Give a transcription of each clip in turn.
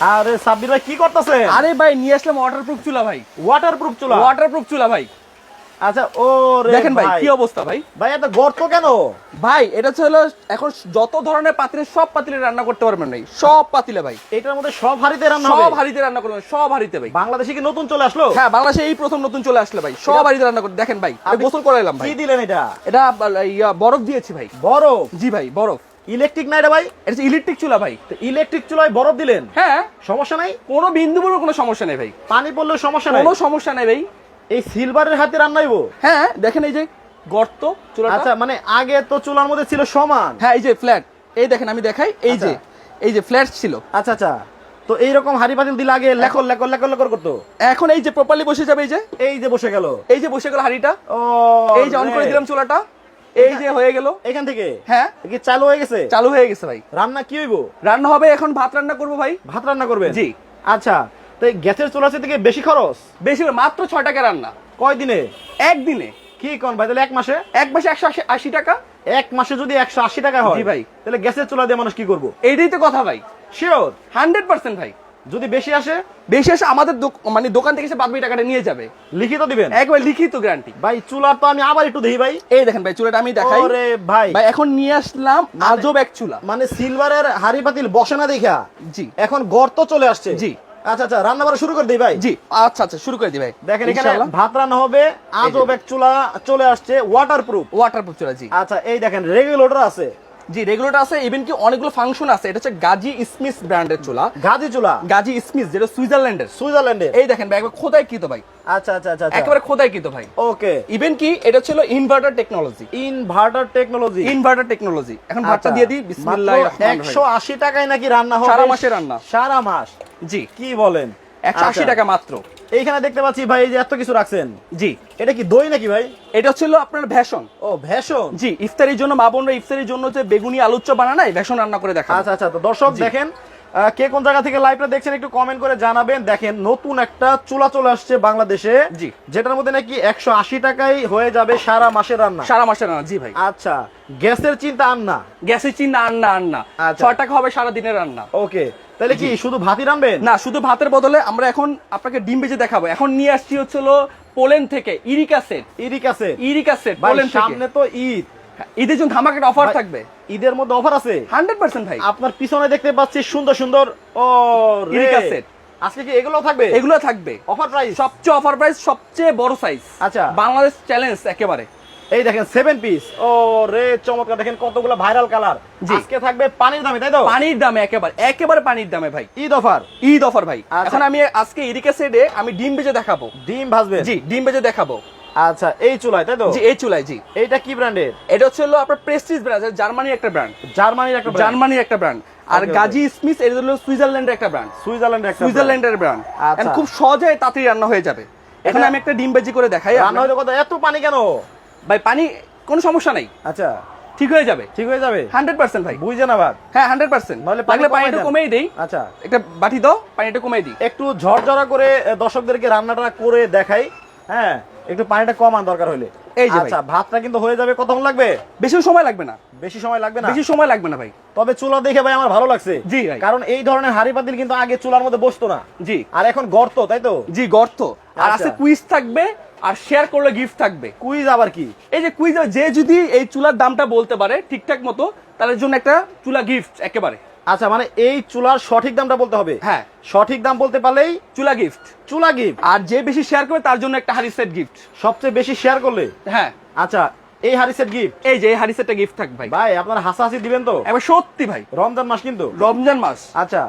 আরে সাব্বির ভাই কি করতেছেন? আরে ভাই নিয়ে আসলাম ওয়াটারপ্রুফ চুলা ভাই। ওয়াটারপ্রুফ চুলা? ওয়াটারপ্রুফ চুলা ভাই। আচ্ছা ও দেখেন ভাই কি অবস্থা ভাই? ভাই গর্ত কেন? ভাই এটা হচ্ছে হলো এখন যত ধরনের পাতিলে সব পাতিলে রান্না করতে পারবেন ভাই। সব পাতিলে ভাই। এটার মধ্যে সব হাড়িতে রান্না সব হাড়িতে রান্না করবেন সব হাড়িতে ভাই। বাংলাদেশে কি নতুন চলে আসলো? হ্যাঁ বাংলাদেশে এই প্রথম নতুন চলে আসলে ভাই। সব হাড়িতে রান্না করতে দেখেন ভাই আমি গোসল করে এলাম ভাই। কি দিলেন এটা? এটা ইয়া, বরফ দিয়েছি ভাই। বরফ? জি ভাই বরফ। ইলেকট্রিক না এটা ভাই এটা ইলেকট্রিক চুলা ভাই। ইলেকট্রিক চুলায় বরফ দিলেন? হ্যাঁ। সমস্যা নাই? কোনো বিন্দু বড় কোনো সমস্যা নেই ভাই। পানি পড়লেও সমস্যা নাই? কোনো সমস্যা নেই ভাই। এই সিলভারের হাতে রান্নাইবো? হ্যাঁ দেখেন এই যে গর্ত চুলাটা। আচ্ছা মানে আগে তো চুলার মধ্যে ছিল সমান। হ্যাঁ এই যে ফ্ল্যাট এই দেখেন আমি দেখাই। এই যে আচ্ছা। এই যে ফ্ল্যাট ছিল। আচ্ছা আচ্ছা। তো এইরকম হাড়ি পাতিল দিলে আগে লেখর লেখর লেখর লেখর করতো? এখন এই যে প্রপারলি বসে যাবে এই যে। এই যে বসে গেল। এই যে বসে গেল হাড়িটা। ও এই যে অন করে দিলাম চুলাটা। এই যে হয়ে গেল। এখান থেকে? হ্যাঁ। কি চালু হয়ে গেছে? চালু হয়ে গেছে ভাই। রান্না কি হইবো? রান্না হবে এখন ভাত রান্না করব ভাই। ভাত রান্না করবেন? জি। আচ্ছা তো গ্যাসের চুলা থেকে বেশি খরচ? বেশি মাত্র ছয় টাকা রান্না। কয় দিনে? একদিনে। কি কোন ভাই তাহলে এক মাসে? এক মাসে একশো আশি- আশি টাকা। এক মাসে যদি একশো আশি টাকা হয় ভাই। তাহলে গ্যাসের চুলা দিয়ে মানুষ কি করব? এইটাই তো কথা ভাই। শিওর হান্ড্রেড পার্সেন্ট ভাই। যদি বেশি আসে বেশি আসে আমাদের মানে দোকান থেকে এসে বাদ টাকাটা নিয়ে যাবে। লিখিত দিবেন? একবার লিখিত গ্যারান্টি ভাই চুলার তো আমি আবার একটু দেখি ভাই। এই দেখেন ভাই চুলাটা আমি দেখাই। ওরে ভাই। ভাই এখন নিয়ে আসলাম আজব এক চুলা। মানে সিলভারের হাড়ি পাতিল বসে না দেখা? জি। এখন গর্ত চলে আসছে? জি। আচ্ছা আচ্ছা রান্না বাড়া শুরু করে দিই ভাই। জি আচ্ছা আচ্ছা শুরু করে দি ভাই। দেখেন এখানে। ভাত রান্না হবে আজব এক চুলা চলে আসছে ওয়াটার প্রুফ ওয়াটারপ্রুফ চুলা জি। আচ্ছা এই দেখেন রেগুলেটর আছে। জি রেগুলেটর আছে ইভেন কি অনেকগুলো ফাংশন আছে। এটা হচ্ছে গাজি স্মিথ ব্র্যান্ডের চুলা। গাজি চুলা? গাজি স্মিথ যেটা সুইজারল্যান্ডের। সুইজারল্যান্ডে? এই দেখেন ভাই একবার খোদাই কিতো ভাই। আচ্ছা আচ্ছা আচ্ছা আচ্ছা। একেবারে খোদাই কিতো ভাই। ওকে। ইভেন কি এটা ছিল inverter technology inverter technology inverter technology এখন ভাতটা দিয়ে দিই বিসমিল্লাহির রহমানির রহিম। একশো আশি টাকায় নাকি রান্না হবে? সারা মাসের রান্না। সারা মাস? জি। কি বলেন? একশো আশি আচ্ছা। টাকা মাত্র। এইখানে দেখতে পাচ্ছি ভাই যে এত কিছু রাখছেন। জি। এটা কি দই নাকি ভাই? এটা ছিল আপনার ভ্যাশন ও ভেষণ জি ইফতারির জন্য মা বোনরা ইফতারির জন্য যে বেগুনি চপ বানায় না রান্না করে দেখা আচ্ছা আচ্ছা তো দর্শক দেখেন কে কোন জায়গা থেকে লাইভটা দেখছেন একটু কমেন্ট করে জানাবেন। দেখেন নতুন একটা চুলা চলে আসছে বাংলাদেশে জি। যেটার মধ্যে নাকি একশো আশি টাকায় হয়ে যাবে সারা মাসের রান্না। সারা মাসের রান্না জি ভাই। আচ্ছা গ্যাসের চিন্তা আর না? গ্যাসের চিন্তা আন্না আন্না আচ্ছা। ছয় টাকা হবে সারা দিনের রান্না। ওকে তাহলে কি শুধু ভাতই রানবেন না শুধু ভাতের বদলে আমরা এখন আপনাকে ডিম ভেজে দেখাবো। এখন নিয়ে আসছি হচ্ছিল পোল্যান্ড থেকে ইরিকা সেট। ইরিক আছে ইরিকা সেট পোল্যান্ড থেকে। সামনে তো ঈদ। ঈদের জন্য ধামাকা অফার থাকবে? ঈদের মধ্যে অফার আছে? হান্ড্রেড পার্সেন্ট ভাই। আপনার পিছনে দেখতে পাচ্ছি সুন্দর সুন্দর ও। Erica set। আজকে কি এগুলো থাকবে? এগুলো থাকবে। অফার প্রাইস সবচেয়ে অফার প্রাইস সবচেয়ে বড় সাইজ আচ্ছা। বাংলাদেশ চ্যালেঞ্জ একেবারে। এই দেখেন সেভেন পিস ও রে চমৎকার। দেখেন কতগুলো ভাইরাল কালার আজকে থাকবে পানির দামে তাই তো? পানির দামে একেবারে একেবারে পানির দামে ভাই। ঈদ অফার ঈদ অফার ভাই। আচ্ছা। এখন আমি আজকে ইরিকা সেটে আমি ডিম ভেজে দেখাবো। ডিম ভাজবে জি ডিম ভেজে দেখাবো। আচ্ছা এই চুলায় তাই তো? জি এই চুলাই জি। এইটা কি ব্র্যান্ডের এটা হচ্ছে হলো আপনার প্রেস্টিজ ব্র্যান্ড জার্মানির একটা ব্র্যান্ড জার্মানির একটা জার্মানির একটা ব্র্যান্ড আর. গাজি স্মিথ এটা হলো সুইজারল্যান্ডের একটা ব্র্যান্ড সুইজারল্যান্ডের একটা সুইজারল্যান্ডের ব্র্যান্ড আচ্ছা। খুব সহজে তাড়াতাড়ি রান্না হয়ে যাবে। এখন আমি একটা ডিম বেজি করে দেখাই রান্না। হইলে কথা এত পানি কেন? ভাই পানি কোনো সমস্যা নাই। আচ্ছা। ঠিক হয়ে যাবে। ঠিক হয়ে যাবে? হান্ড্রেড পার্সেন্ট ভাই। বুঝে না ভাত হ্যাঁ হান্ড্রেড পার্সেন্ট। নাহলে পানি লাগলে পানিটা। কমিয়ে দেই। আচ্ছা। একটা বাটি দাও পানিটা কমিয়ে দিই। একটু ঝরঝরা করে দর্শকদেরকে রান্নাটা করে দেখাই। হ্যাঁ একটু পানিটা কমান দরকার হলে। এই যে আচ্ছা ভাতটা কিন্তু হয়ে যাবে কতক্ষণ লাগবে? বেশি সময় লাগবে না। বেশি সময় লাগবে না? বেশি সময় লাগবে না ভাই। তবে চুলা দেখে ভাই আমার ভালো লাগছে। জি ভাই। কারণ এই ধরনের হাড়ি পাতিল কিন্তু আগে চুলার মধ্যে বসতো না। জি। আর এখন গর্ত তাই তো? জি গর্ত। আর আচ্ছা। আছে কুইজ থাকবে আর শেয়ার করলে গিফট থাকবে। কুইজ আবার কি? এই যে কুইজ যে যদি এই চুলার দামটা বলতে পারে ঠিকঠাক মতো তার জন্য একটা চুলা গিফট একেবারে। আচ্ছা মানে এই চুলার সঠিক দামটা বলতে হবে? হ্যাঁ। সঠিক দাম বলতে পারলেই চুলা গিফট চুলা গিফট আর যে বেশি শেয়ার করবে তার জন্য একটা হারি সেট গিফট সবচেয়ে বেশি শেয়ার করলে? হ্যাঁ। আচ্ছা এই হাড়ি সেট গিফট এই যে এই হারি সেটটা গিফট থাক ভাই। ভাই আপনার হাসাহাসি দিবেন তো? এবার সত্যি ভাই। রমজান মাস কিন্তু। রমজান মাস। আচ্ছা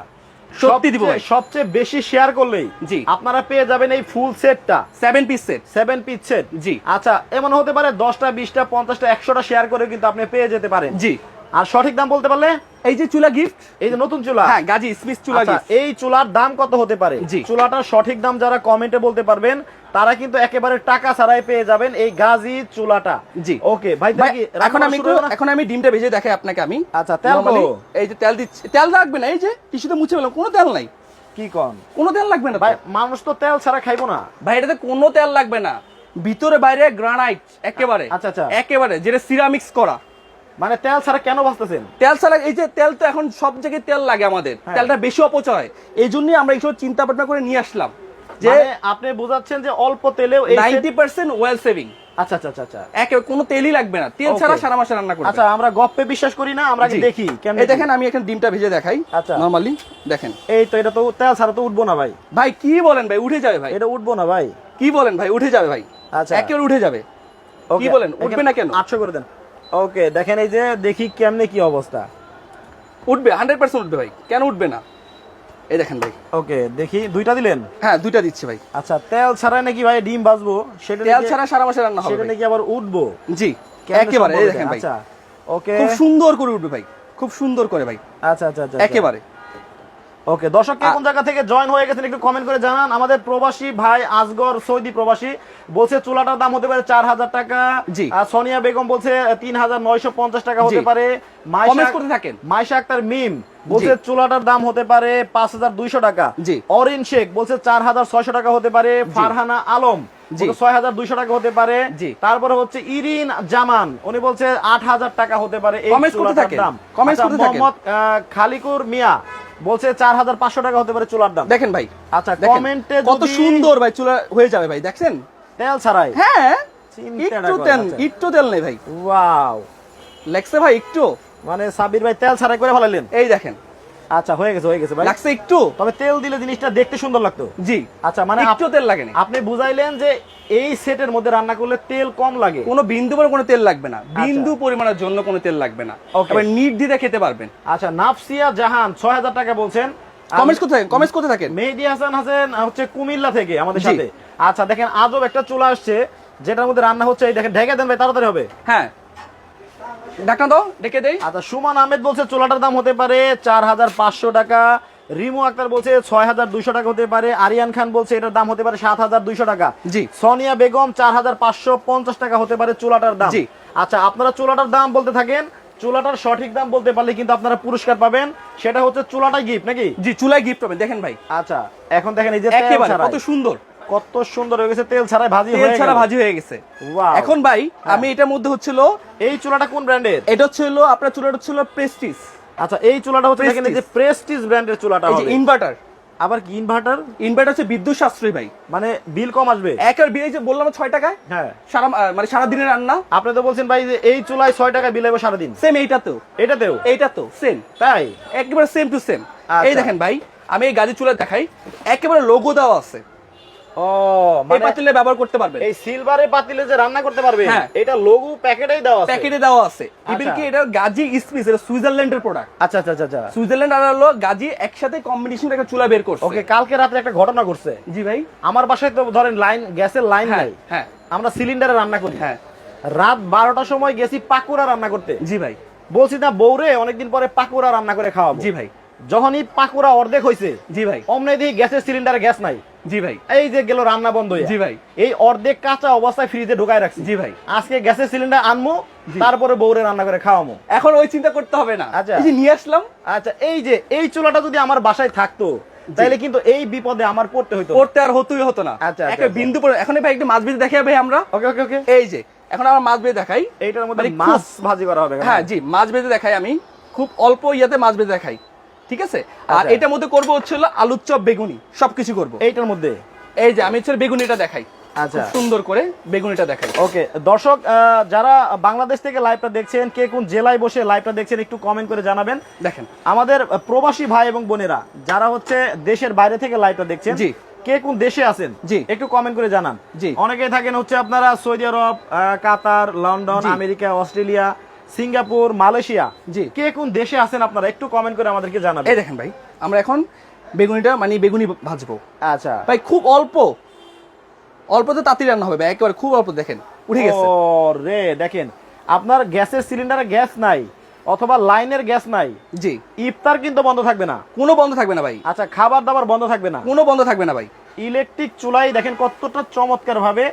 সত্যি দিব। সবচেয়ে- বেশি শেয়ার করলেই জি। আপনারা পেয়ে যাবেন এই ফুল সেটটা seven piece set seven piece set জি। আচ্ছা এমন হতে পারে দশটা বিশটা পঞ্চাশটা একশোটা শেয়ার করে কিন্তু আপনি পেয়ে যেতে পারেন। জি। আর সঠিক দাম বলতে পারলে? এই যে চুলা গিফট এই যে নতুন চুলা। হ্যাঁ গাজি স্মিথ চুলা আচ্ছা, গিফট এই চুলার দাম কত হতে পারে? জি। চুলাটার সঠিক দাম যারা কমেন্টে বলতে পারবেন তারা কিন্তু একেবারে টাকা ছাড়াই পেয়ে যাবেন এই গাজি চুলাটা। জি। ওকে ভাই এখন আমি এখন আমি ডিমটা ভেজে দেখাই আপনাকে আমি। আচ্ছা, তেল এই যে তেল দিচ্ছি তেল রাখবে না এই যে টিস্যুতে মুছে ফেলাম কোনো তেল নাই। কি কন? কোনো তেল লাগবে না ভাই মানুষ তো তেল ছাড়া খাইবো না। ভাই এটাতে কোনো তেল লাগবে না। ভিতরে বাইরে গ্রানাইট একেবারে। আচ্ছা, আচ্ছা। একেবারে যেটা সিরামিক্স করা। মানে তেল ছাড়া কেন ভাজতেছেন? তেল ছাড়া এই যে তেল তো এখন সব জায়গায় তেল লাগে আমাদের। হ্যাঁ। তেলটা বেশি অপচয়। এই জন্যই আমরা এইসব চিন্তা ভাবনা করে নিয়ে আসলাম। যে যে আপনি বোঝাচ্ছেন যে অল্প তেলেও নাইনটি পার্সেন্ট ওয়েল সেভিং আচ্ছা আচ্ছা আচ্ছা একে কোনো তেলই লাগবে না। তেল ছাড়া সারা মাসে রান্না করবে আচ্ছা আমরা গপ্পে বিশ্বাস করি না আমরা দেখি কেমন এই দেখেন আমি এখন ডিমটা ভেজে দেখাই। আচ্ছা। নরমালি দেখেন। এই তো এটা তো তেল ছাড়া তো উঠবো না ভাই। ভাই কি বলেন ভাই? উঠে যাবে ভাই। এটা উঠবো না ভাই। কি বলেন ভাই? উঠে যাবে ভাই। আচ্ছা। একেবারে উঠে যাবে। কি বলেন? উঠবে না কেন? আটশো করে দেন। ওকে দেখেন এই যে দেখি কেমনে কি অবস্থা। উঠবে হান্ড্রেড পার্সেন্ট উঠবে ভাই। কেন উঠবে না? এই দেখেন ভাই। ওকে দেখি দুইটা দিলেন? হ্যাঁ দুইটা দিচ্ছি ভাই। আচ্ছা তেল ছাড়া নাকি ভাই ডিম ভাজবো? সেটা তেল ছাড়া সারা মাসে রান্না হবে সেটা নাকি আবার উঠবো? জি একেবারে এই দেখেন ভাই। আচ্ছা ওকে। খুব সুন্দর করে উঠবে ভাই। খুব সুন্দর করে ভাই। আচ্ছা আচ্ছা আচ্ছা। একেবারে। ওকে দর্শক কে কোন জায়গা থেকে জয়েন হয়ে গেছেন একটু কমেন্ট করে জানান। আমাদের প্রবাসী ভাই আজগর সৌদি প্রবাসী বলছে চুলাটার দাম হতে পারে চার হাজার টাকা। সোনিয়া বেগম বলছে তিন হাজার নয়শো পঞ্চাশ টাকা হতে পারে। মাইশা- আক্তার মিম বলছে চুলাটার দাম হতে পারে পাঁচ হাজার দুইশো টাকা। অরিন শেখ বলছে চার হাজার ছয়শো টাকা হতে পারে। ফারহানা আলম ছয় হাজার দুইশো টাকা হতে পারে। জি। তারপরে হচ্ছে ইরিন জামান উনি বলছে আট হাজার টাকা হতে পারে এই চুলাটার দাম। আচ্ছা। মোহাম্মদ খালিকুর মিয়া বলছে চার হাজার পাঁচশো টাকা হতে পারে চুলার দাম। দেখেন ভাই। আচ্ছা কমেন্টে কত সুন্দর ভাই চুলা হয়ে যাবে ভাই দেখছেন? তেল ছাড়াই। হ্যাঁ একটু তেল আচ্ছা। একটু তেল নেই ভাই। ওয়াও। লেখছে ভাই একটু। মানে সাবির ভাই তেল ছাড়াই করে ফেলালেন। এই দেখেন। আচ্ছা হয়ে গেছে হয়ে গেছে ভাই। লাগছে একটু? তবে তেল দিলে জিনিসটা দেখতে সুন্দর লাগতো। জি। আচ্ছা মানে একটু তেল লাগেনি। আপনি বুঝাইলেন যে এই সেটের মধ্যে রান্না করলে তেল কম লাগে। কোনো বিন্দু পরিমাণ কোনো তেল লাগবে না। বিন্দু পরিমাণের জন্য কোনো তেল লাগবে না. নির্দ্বিধা খেতে পারবেন। আচ্ছা নাফসিয়া জাহান ছয় হাজার টাকা বলছেন। কমেন্টস থাকেন কমেন্টস করতে থাকেন? মেহেদি হাসান হাসেন হচ্ছে কুমিল্লা থেকে আমাদের সাথে। আচ্ছা দেখেন আজব একটা চুলা আসছে যেটার মধ্যে রান্না হচ্ছে। এই দেখেন ঢেকে দেন ভাই তাড়াতাড়ি হবে। হ্যাঁ। ঢাকনা দাও ডেকে দেই। আচ্ছা সুমান আহমেদ বলছে চোলাটার দাম হতে পারে চার হাজার পাঁচশো টাকা। রিমু আক্তার বলছে ছয় হাজার দুইশো টাকা হতে পারে। আরিয়ান খান বলছে এটার দাম হতে পারে সাত হাজার দুইশো টাকা। জি। সোনিয়া বেগম চার হাজার পাঁচশো পঞ্চাশ টাকা হতে পারে চুলাটার দাম। জি। আচ্ছা আপনারা চুলাটার দাম বলতে থাকেন চুলাটার সঠিক দাম বলতে পারলে কিন্তু আপনারা পুরস্কার পাবেন। সেটা হচ্ছে চুলাটাই গিফট নাকি? জি চুলায় গিফট পাবেন দেখেন ভাই। আচ্ছা এখন দেখেন এই যে কত সুন্দর। কত সুন্দর হয়ে গেছে। তেল ছাড়াই ভাজি তেল হয়ে ছাড়া ভাজি হয়ে গেছে। এখন ভাই আমি এটার মধ্যে হচ্ছিল এই চুলাটা কোন ব্র্যান্ডের এটা হচ্ছিল আপনার চুলাটা হচ্ছিল প্রেস্টিজ আচ্ছা এই চুলাটা হচ্ছে দেখেন যে প্রেস্টিজ ব্র্যান্ডের চুলাটা হবে। ইনভার্টার আবার কি ইনভার্টার ইনভার্টার হচ্ছে বিদ্যুৎ সাশ্রয়ী ভাই। মানে বিল কম আসবে? একের বিল যে বললাম না ছয় টাকায়? হ্যাঁ। সারা মানে সারা দিনের রান্না। আপনি তো বলছেন ভাই যে এই চুলায় ছয় টাকা বিল হবে সারাদিন। সেম এইটাতেও। এটাতেও? এইটা তো সেম তাই? একেবারে সেম টু সেম আচ্ছা। এই দেখেন ভাই আমি এই গাড়ি চুলা দেখাই। একেবারে লোগো দেওয়া আছে। ও মানে পাতিলে ব্যবহার করতে পারবেন। এই সিলভারে পাতিলে যে রান্না করতে পারবে হ্যাঁ। এটা লঘু প্যাকেটেই দেওয়া আছে। প্যাকেটে দেওয়া আছে। ইভেন আচ্ছা। কি এটা গাজি স্পিস এটা সুইজারল্যান্ডের প্রোডাক্ট আচ্ছা আচ্ছা আচ্ছা আচ্ছা। সুইজারল্যান্ড আর হলো গাজি একসাথে কম্বিনেশন একটা চুলা বের করছে। ওকে কালকে রাতে একটা ঘটনা ঘটছে। জি ভাই। আমার বাসায় তো ধরেন লাইন গ্যাসের লাইন হ্যাঁ নাই। হ্যাঁ। আমরা সিলিন্ডারে রান্না করি। হ্যাঁ। রাত বারোটার সময় গেছি পাকুড়া রান্না করতে। জি ভাই। বলছি না বৌরে অনেকদিন পরে পাকুড়া রান্না করে খাওয়াবো। জি ভাই। যখনই পাকুড়া অর্ধেক হয়েছে জি ভাই। অমনে দিয়ে গ্যাসের সিলিন্ডারে গ্যাস নাই। জি ভাই। এই যে গেল রান্না বন্ধ জি ভাই। এই অর্ধেক কাঁচা অবস্থায় ফ্রিজে ঢুকায় রাখছি। জি ভাই। আজকে গ্যাসের সিলিন্ডার আনমু তারপরে বৌরে রান্না করে খাওয়ামো। এখন ওই চিন্তা করতে হবে না। আচ্ছা। এই যে নিয়ে আসলাম। আচ্ছা এই যে এই চুলাটা যদি আমার বাসায় থাকতো তাহলে কিন্তু এই বিপদে আমার পড়তে হইতো পড়তে আর হতোই হতো না। আচ্ছা, আচ্ছা, একটা আচ্ছা। বিন্দু পরে এখন ভাই একটু মাছ ভেজে দেখাই ভাই আমরা। ওকে ওকে ওকে। এই যে এখন আমার মাছ ভেজে দেখাই। এইটার মধ্যে মানে মাছ ভাজি করা হবে। হ্যাঁ জি মাছ ভেজে দেখাই আমি। খুব অল্প ইয়াতে মাছ ভেজে দেখাই। ঠিক আছে আর আচ্ছা। এটার মধ্যে করব হচ্ছে হলো আলুর চপ বেগুনি সবকিছু করব এইটার মধ্যে এই যে আমি হচ্ছে বেগুনিটা দেখাই আচ্ছা। সুন্দর করে বেগুনিটা দেখাই ওকে দর্শক যারা বাংলাদেশ থেকে লাইভটা দেখছেন কে কোন জেলায় বসে লাইভটা দেখছেন একটু কমেন্ট করে জানাবেন দেখেন আমাদের প্রবাসী ভাই এবং বোনেরা যারা হচ্ছে দেশের বাইরে থেকে লাইভটা দেখছেন জি। কে কোন দেশে আছেন জি। একটু কমেন্ট করে জানান জি। অনেকেই থাকেন হচ্ছে আপনারা Saudi Arab Qatar London America Australia Singapore Malaysia. জি। কে কোন দেশে আছেন আপনারা? একটু কমেন্ট করে আমাদেরকে জানাবেন। এই দেখেন ভাই আমরা এখন বেগুনিটা মানে বেগুনি ভাজবো। আচ্ছা। ভাই খুব অল্প। অল্পতে তাঁতি রান্না হবে ভাই একেবারে খুব অল্প দেখেন উঠে গেছে। ও রে দেখেন আপনার গ্যাসের সিলিন্ডারে গ্যাস নাই অথবা লাইনের গ্যাস নাই। জি। ইফতার কিন্তু বন্ধ থাকবে না। কোনো বন্ধ থাকবে না ভাই। আচ্ছা খাবার দাবার বন্ধ থাকবে না। কোনো বন্ধ থাকবে না ভাই। ইলেকট্রিক চুলাই দেখেন কতটা চমৎকার ভাবে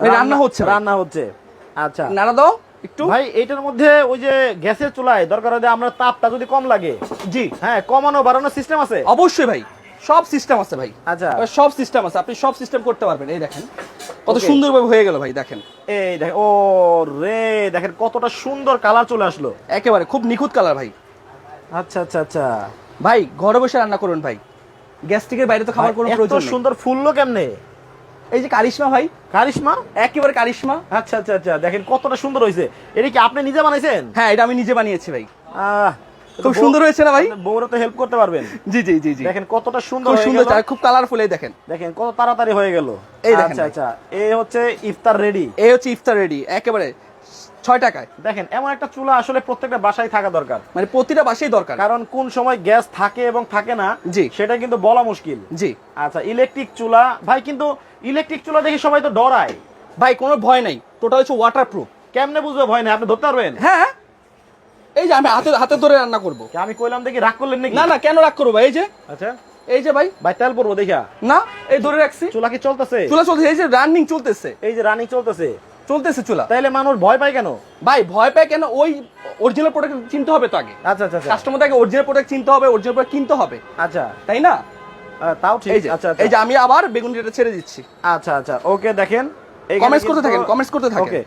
রান্না হচ্ছে রান্না হচ্ছে। আচ্ছা। নাড়া দাও। একটু? ভাই এটার মধ্যে ওই যে গ্যাসের চুলায় দরকার হলে আমরা তাপটা যদি কম লাগে। জি। হ্যাঁ কমানো বাড়ানোর সিস্টেম আছে? অবশ্যই ভাই সব সিস্টেম আছে ভাই। আচ্ছা। সব সিস্টেম আছে আপনি সব সিস্টেম করতে পারবেন এই দেখেন। কত. সুন্দরভাবে হয়ে গেল ভাই দেখেন। এই দেখেন ও রে দেখেন কতটা সুন্দর কালার চলে আসলো। একেবারে খুব নিখুঁত কালার ভাই। আচ্ছা আচ্ছা আচ্ছা। ভাই ঘরে বসে রান্না করুন ভাই। গ্যাস্ট্রিকের বাইরে তো খাবার কোনো প্রয়োজন সুন্দর ফুললো কেমনে? এই যে কারিশমা ভাই। কারিশমা? একেবারে কারিশমা। আচ্ছা আচ্ছা আচ্ছা দেখেন কতটা সুন্দর হয়েছে। এটা কি আপনি নিজে বানাইছেন হ্যাঁ এটা আমি নিজে বানিয়েছি ভাই। আহ, খুব সুন্দর হয়েছে না ভাই? বৌরা বউরা তো হেল্প করতে পারবেন। জি জি জি জি। দেখেন কতটা সুন্দর হয়ে সুন্দর খুব কালারফুল এই দেখেন। দেখেন কত তাড়াতাড়ি হয়ে গেল। এই দেখেন আচ্ছা আচ্ছা এই হচ্ছে ইফতার রেডি এই হচ্ছে ইফতার রেডি একেবারে। ছয় টাকায়। দেখেন এমন একটা চুলা আসলে প্রত্যেকটা বাসায় থাকা দরকার। মানে প্রতিটা বাসেই দরকার। কারণ কোন সময় গ্যাস থাকে এবং থাকে না জি। সেটা কিন্তু বলা মুশকিল। জি। আচ্ছা ইলেকট্রিক চুলা ভাই কিন্তু ইলেকট্রিক চুলা দেখে সবাই তো ডরায়। ভাই কোনো ভয় নাই। টোটাল হচ্ছে কেমনে বুঝবে ভয় নেই? আপনি ধরতে পারবেন? হ্যাঁ। এই যে আমি হাতে হাতে ধরে রান্না করব। আমি কইলাম দেখি রাগ করলেন নাকি? না না কেন রাগ করব? এই যে। আচ্ছা। এই যে ভাই। ভাই তেল পড়ব দেখা না এই ধরে রাখছি। চুলা কি চলতেছে? চুলা চলতেছে এই যে রানিং চলতেছে। এই যে রানিং চলতেছে। চলতেছে চুলা। তাইলে মানুষ ভয় পায় কেন? ভাই ভয় পায় কেন? ওই অরিজিনাল প্রোডাক্ট চিনতে হবে তো আগে। আচ্ছা আচ্ছা আচ্ছা। কাস্টমার আগে অরিজিনাল প্রোডাক্ট চিনতে হবে অরিজিনাল প্রোডাক্ট কিনতে হবে। আচ্ছা। তাই না? তাও ঠিক। আছে আচ্ছা আচ্ছা। এই যে আমি আবার বেগুন যেটা ছেড়ে দিচ্ছি। আচ্ছা আচ্ছা। ওকে দেখেন। এই কমেন্টস করতে থাকেন কমেন্টস করতে থাকেন। ওকে।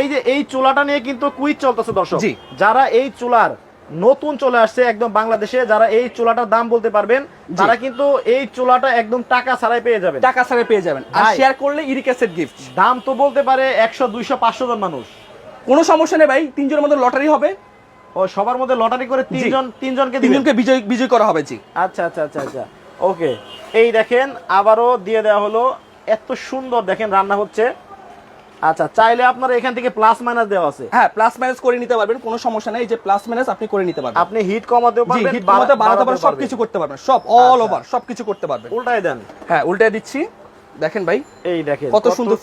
এই যে এই চুলাটা নিয়ে কিন্তু কুইজ চলতেছে দর্শক। জি। যারা এই চুলার নতুন চলে আসছে একদম বাংলাদেশে। যারা এই চুলাটার দাম বলতে পারবেন তারা কিন্তু এই চুলাটা একদম টাকা ছাড়াই পেয়ে যাবেন। টাকা ছাড়ে পেয়ে যাবেন। আর শেয়ার করলে ইরিকেসের গিফট দাম তো বলতে পারে একশো দুইশো পাঁচশো জন মানুষ। কোনো সমস্যা নেই ভাই তিনজনের মধ্যে লটারি হবে। ও সবার মধ্যে লটারি করে তিনজন তিনজনকে তিনজনকে বিজয় বিজয় করা হবে জি। আচ্ছা আচ্ছা আচ্ছা আচ্ছা। ওকে এই দেখেন আবারও দিয়ে দেওয়া হলো। এত সুন্দর দেখেন রান্না হচ্ছে। আচ্ছা চাইলে আপনারা এখান থেকে প্লাস মাইনাস দেওয়া আছে। হ্যাঁ প্লাস মাইনাস করে নিতে পারবেন কোনো সমস্যা নেই। এই যে প্লাস মাইনাস আপনি করে নিতে পারবেন। আপনি হিট কমাতেও পারবেন হিট কমাতে বাড়াতে পারবেন পারবেন। সবকিছু করতে পারবেন সব অল। ওভার সবকিছু করতে পারবেন। উল্টাই দেন। হ্যাঁ উল্টে দিচ্ছি। দেখেন ভাই এই দেখেন কত সুন্দর।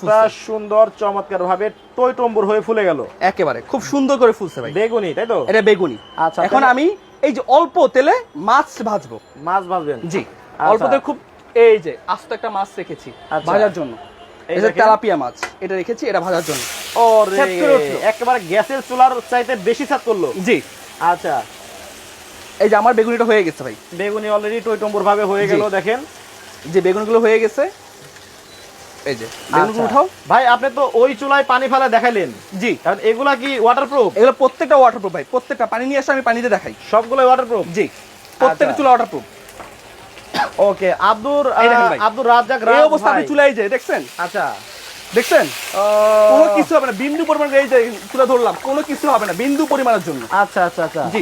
সুন্দর চমৎকার ভাবে টই টম্বুর হয়ে ফুলে গেল। একেবারে খুব সুন্দর করে ফুলছে ভাই। বেগুনি তাই তো? এটা বেগুনি। আচ্ছা, এখন আমি এই যে অল্প তেলে মাছ ভাজবো। মাছ ভাজবেন। জি আচ্ছা। অল্প তেলে খুব এই যে আস্ত একটা মাছ রেখেছি আচ্ছা। ভাজার জন্য। দেখেন। তেলাপিয়া মাছ। এটা রেখেছি এটা ভাজার জন্য। ও। একেবারে গ্যাসের চুলার চাইতে বেশি ছাদ করল। জি। আচ্ছা। এই যে আমার বেগুনিটা হয়ে গেছে ভাই। বেগুনি অলরেডি টই টম্বুর ভাবে হয়ে। গেল দেখেন। যে বেগুনগুলো হয়ে গেছে এই যে বেগুনগুলো আচ্ছা। উঠাও। ভাই আপনি তো ওই চুলায় পানি ফেলা দেখাইলেন জি। কারণ এগুলা কি ওয়াটারপ্রুফ এগুলো প্রত্যেকটা ওয়াটারপ্রুফ ভাই প্রত্যেকটা পানি নিয়ে আসে আমি পানিতে দেখাই। সবগুলোই ওয়াটারপ্রুফ জি। প্রত্যেকটা আচ্ছা। চুলা ওয়াটারপ্রুফ ওকে আব্দুর আব্দুর রাজ্জাক এই অবস্থা আপনি চুলাই যে দেখছেন? আচ্ছা। দেখছেন? কোনো কিছু হবে না বিন্দু পরিমাণ এই যে তুলে ধরলাম কোনো কিছু হবে না বিন্দু পরিমাণের জন্য। আচ্ছা আচ্ছা আচ্ছা। জি।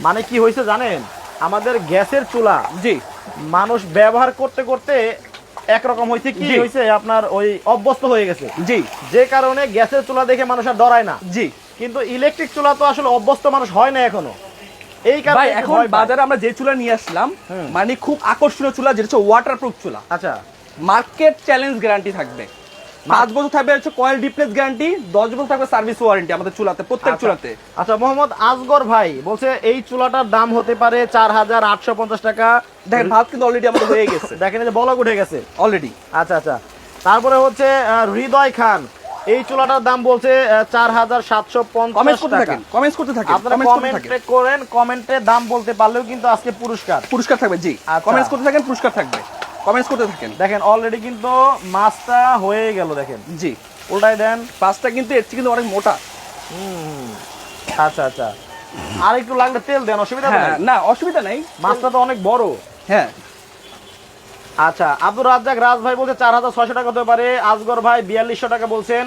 মানে কি হয়েছে জানেন? আমাদের গ্যাসের চুলা জি। মানুষ ব্যবহার করতে করতে একরকম হয়েছে কি? হয়েছে আপনার ওই অভ্যস্ত হয়ে গেছে। জি। যে কারণে গ্যাসের চুলা দেখে মানুষ আর ডরায় না। জি। কিন্তু ইলেকট্রিক চুলা তো আসলে অভ্যস্ত মানুষ হয় না এখনও। এই কারণে ভাই এখন বাজারে আমরা যে চুলা নিয়ে আসলাম মানে খুব আকর্ষণীয় চুলা যেটা হচ্ছে ওয়াটারপ্রুফ চুলা। আচ্ছা। মার্কেট চ্যালেঞ্জ গ্যারান্টি থাকবে। পাঁচ বছর থাকবে হচ্ছে কয়েল ডিপ্লেস গ্যারান্টি দশ বছর থাকবে সার্ভিস ওয়ারেন্টি আমাদের চুলাতে প্রত্যেক আচ্ছা। চুলাতে। আচ্ছা মোহাম্মদ আসগর ভাই বলছে এই চুলাটার দাম হতে পারে চার হাজার আটশো পঞ্চাশ টাকা। দেখেন ভাত কিন্তু অলরেডি আমাদের হয়ে গেছে। দেখেন যে বলক উঠে গেছে। অলরেডি আচ্ছা আচ্ছা। তারপরে হচ্ছে হৃদয় খান। এই চুলাটার দাম বলছে চার হাজার সাতশো পঞ্চাশ টাকা। থাকেন কমেন্টস করতে থাকেন আপনারা। কমেন্ট করেন কমেন্টে দাম বলতে পারলেও কিন্তু আজকে পুরস্কার। পুরস্কার থাকবে জি। আচ্ছা। কমেন্টস করতে থাকেন পুরস্কার থাকবে। কমেন্টস করতে থাকেন। দেখেন অলরেডি কিন্তু মাছটা হয়ে গেল দেখেন। জি। উল্টাই দেন। পাঁচটা কিন্তু এর কিন্তু অনেক মোটা। হুম, আচ্ছা আচ্ছা। আর একটু লাগলে তেল দেন অসুবিধা হ্যাঁ না অসুবিধা নেই। মাছটা তো অনেক বড়। হ্যাঁ। আচ্ছা আব্দুর রাজ্জাক রাজ ভাই বলছে চার হাজার ছয়শো টাকা হতে পারে আজগর ভাই বিয়াল্লিশশো টাকা বলছেন।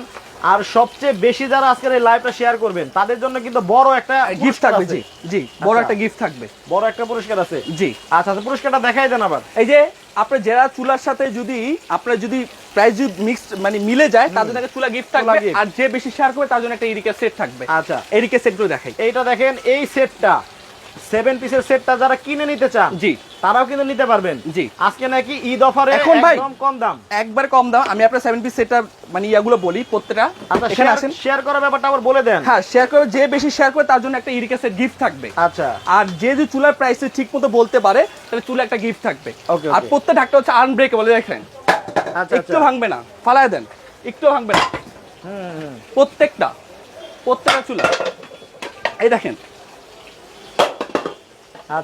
আর সবচেয়ে বেশি যারা আজকের এই লাইভটা শেয়ার করবেন তাদের জন্য কিন্তু বড় একটা গিফট থাকবে। জি জি বড় আচ্ছা। একটা গিফট থাকবে। বড় একটা পুরস্কার আছে। জি। আচ্ছা আচ্ছা পুরস্কারটা দেখাই দেন আবার। এই যে আপনি যারা চুলার সাথে যদি আপনার যদি প্রাইস যদি মিক্স মানে মিলে যায় তার জন্য একটা চুলা গিফট থাকবে আর যে বেশি শেয়ার করবে তার জন্য একটা এরিকা সেট থাকবে। আচ্ছা। এরিকা সেটগুলো দেখাই। এইটা দেখেন এই সেটটা সেভেন পিসের সেটটা যারা কিনে নিতে চান জি। তারাও কিন্তু নিতে পারবেন। জি। আজকে নাকি ঈদ অফারে এখন ভাই- একদম কম দাম। একবার কম দাম আমি আপনার সেভেন পিস সেটটা মানে ইয়াগুলো বলি প্রত্যেকটা। আচ্ছা এখানে আসেন। শেয়ার করার ব্যাপারটা আবার বলে দেন। হ্যাঁ শেয়ার করে যে বেশি শেয়ার করে তার জন্য একটা ইরিকা সেট গিফট থাকবে। আচ্ছা। আর যে যে চুলার প্রাইস ঠিক মতো বলতে পারে তাহলে চুলা একটা গিফট থাকবে। আর. প্রত্যেক ঢাকটা হচ্ছে আনব্রেকেবল দেখেন। আচ্ছা একটু আচ্ছা। ভাঙবে না ফালায় দেন। একটু ভাঙবে না। প্রত্যেকটা প্রত্যেকটা চুলা। এই দেখেন।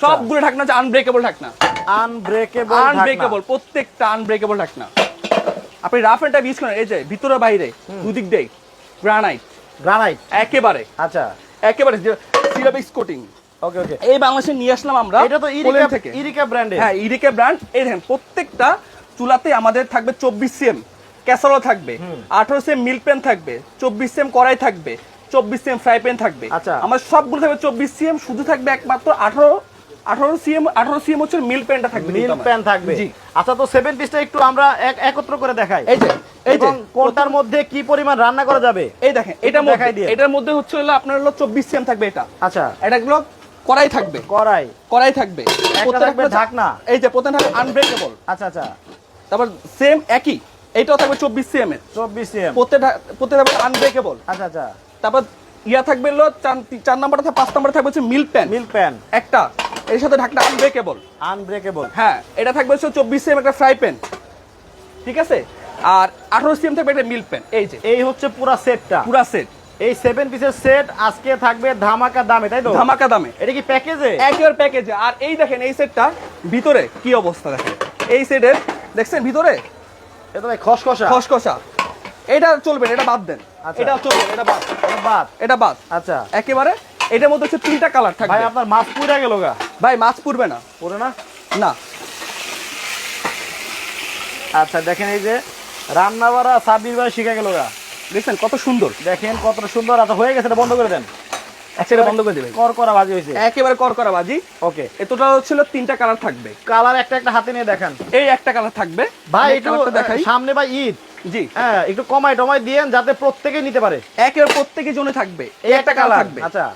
সবগুলো ঢাকনা হচ্ছে আনব্রেকেবল ঢাকনা। আনব্রেকেবল আনব্রেকেবল প্রত্যেকটা আনব্রেকেবল ঢাকনা। আপনি রাফ এন্ড টাইপ ইউজ করেন এই যে ভিতরে বাইরে দুদিক দিয়ে গ্রানাইট গ্রানাইট একেবারে। আচ্ছা। একেবারে সিরামিক্স কোটিং ওকে ওকে এই বাংলাদেশে নিয়ে আসলাম আমরা এটা তো ইরিকা থেকে। ইরিকা ব্র্যান্ডের হ্যাঁ ইরিকে ব্র্যান্ড এই দেখেন প্রত্যেকটা চুলাতে আমাদের থাকবে চব্বিশ সিএম ক্যাসারো থাকবে। আঠারো সিএম মিল্ক প্যান থাকবে। চব্বিশ সিএম কড়াই থাকবে। চব্বিশ সিএম ফ্রাই প্যান থাকবে। আচ্ছা। আমার সবগুলো থাকবে চব্বিশ সিএম শুধু থাকবে একমাত্র আঠারো আঠারো সিএম আঠারো সিএম হচ্ছে প্যানটা থাকবে প্যান থাকবে। আচ্ছা তো সেভেন পিসটা একটু আমরা একত্র করে দেখাই। এই যে এই যে। কোনটার মধ্যে কি পরিমাণ রান্না করা যাবে? এই দেখেন এটার দেখাই দিয়ে। এটার মধ্যে হচ্ছে হলো আপনার হলো চব্বিশ সিএম থাকবে এটা। আচ্ছা। এটা গুলো কড়াই থাকবে। কড়াই। কড়াই থাকবে। একটা থাকবে ঢাকনা। এই যে প্রত্যেকটা থাকবে আনব্রেকেবল আচ্ছা আচ্ছা। তারপর সেম একই এইটাও থাকবে চব্বিশ সিএম এর। চব্বিশ সিএম। প্রত্যেকটা প্রত্যেকটা থাকবে আনব্রেকেবল আচ্ছা আচ্ছা। তারপর ইয়া থাকবে হলো চার চার নাম্বার থাকবে পাঁচ নাম্বার থাকবে হচ্ছে মিল্ক প্যান মিল্ক প্যান একটা। এর সাথে ঢাকনা আনব্রেকেবল আনব্রেকেবল হ্যাঁ এটা থাকবে হচ্ছে চব্বিশ সিএম একটা ফ্রাই প্যান ঠিক আছে? আর আঠারো সিএম থাকবে একটা মিল্ক প্যান এই যে। এই হচ্ছে পুরা সেটটা পুরা সেট এই সেভেন পিসের সেট আজকে থাকবে ধামাকা দামে তাই তো? ধামাকা দামে। এটা কি প্যাকেজে একেবারে প্যাকেজে আর এই দেখেন এই সেটটা ভিতরে কি অবস্থা দেখেন? এই সেটের দেখছেন ভিতরে? এটা ভাই খসখসা। খসখসা। এটা চলবে না, এটা বাদ দেন। এটা চলবে এটা বাদ। এটা বাদ। এটা বাদ। আচ্ছা। একেবারে এটার মধ্যে হচ্ছে তিনটা কালার ভাই আপনার মাছ গেল গা। ভাই মাছ পুড়বে না। না? না। আচ্ছা দেখেন এই যে রান্না বাড়া সাব্বির ভাই শিখে গেল গা। দেখছেন কত সুন্দর। দেখেন কত সুন্দর। আচ্ছা হয়ে গেছে এটা বন্ধ করে দেন। বন্ধ করে দেবেন। কর বাজি হয়েছে। একেবারে বাজি ওকে। ছিল তিনটা কালার থাকবে। কালার একটা একটা হাতে নিয়ে দেখান। এই একটা কালার থাকবে। ভাই দেখাই। সামনে ভাই ঈদ। জি। হ্যাঁ একটু কমাই টমাই দিয়েন যাতে প্রত্যেকেই নিতে পারে। একেবারে প্রত্যেকের জন্য থাকবে। এই একটা কালার থাকবে। আচ্ছা।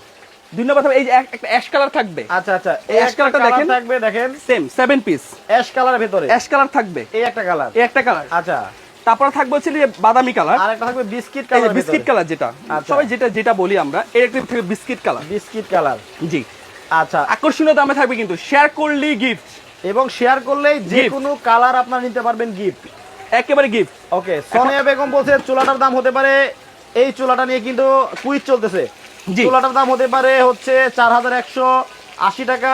দুই নম্বর এই যে একটা অ্যাশ কালার থাকবে। আচ্ছা আচ্ছা। এই এই ash একটা colourটা কালার দেখেন। থাকবে দেখেন। সেম পিস অ্যাশ ভেতরে। অ্যাশ কালার থাকবে। এই একটা কালার এই একটা কালার আচ্ছা। তারপর থাকবে হচ্ছে যে বাদামি কালার আর একটা থাকবে বিস্কিট কালার বিস্কিট কালার যেটা। আচ্ছা। সবাই যেটা যেটা বলি আমরা এর একটা থাকবে বিস্কিট কালার বিস্কিট কালার জি। আচ্ছা। আকর্ষণীয় দামে থাকবে কিন্তু। শেয়ার করলি গিফট এবং শেয়ার করলেই যে কোনো কালার আপনারা নিতে পারবেন গিফট একেবারে গিফট ওকে সোনিয়া বেগম বলছে চুলাটার দাম হতে পারে এই চুলাটা নিয়ে কিন্তু কুইজ চলতেছে। জি। চুলাটার দাম হতে পারে হচ্ছে চার হাজার একশো আশি টাকা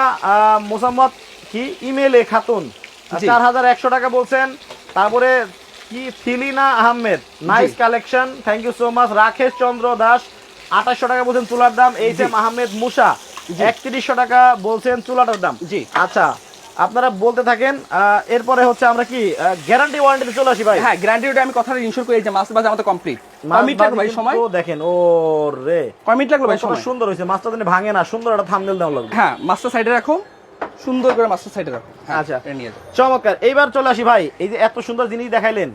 মোসাম্মদ কি? ইমেলে খাতুন। চার হাজার একশো টাকা বলছেন। তারপরে কি? Filina Ahmed. Nice collection thank you so much Rakesh Chandra Das আঠাশশো টাকা বলছেন চুলার দাম। H M Ahmed Musa. একত্রিশশো টাকা বলছেন চুলাটার দাম। জি। আচ্ছা আপনারা বলতে থাকেন এরপরে হচ্ছে আমরা কি গ্যারান্টি ওয়ারেন্টিতে চলে আসি ভাই? হ্যাঁ গ্যারান্টি ওটা আমি কথাটা ইনশোর করে যে মাছ বাজ আমাদের কমপ্লিট কমিট লাগল ভাই সময়? দেখেন ও রে কমিট লাগল ভাই সময়? সুন্দর হয়েছে মাছটা যেন ভাঙে না সুন্দর একটা থামনেল দেওয়া লাগবে। হ্যাঁ মাছটা সাইডে রাখো সুন্দর করে মাছটা সাইডে রাখো। হ্যাঁ, আচ্ছা। নিয়ে যাও। চমৎকার। এইবার চলে আসি ভাই এই যে এত সুন্দর জিনিস দেখাইলেন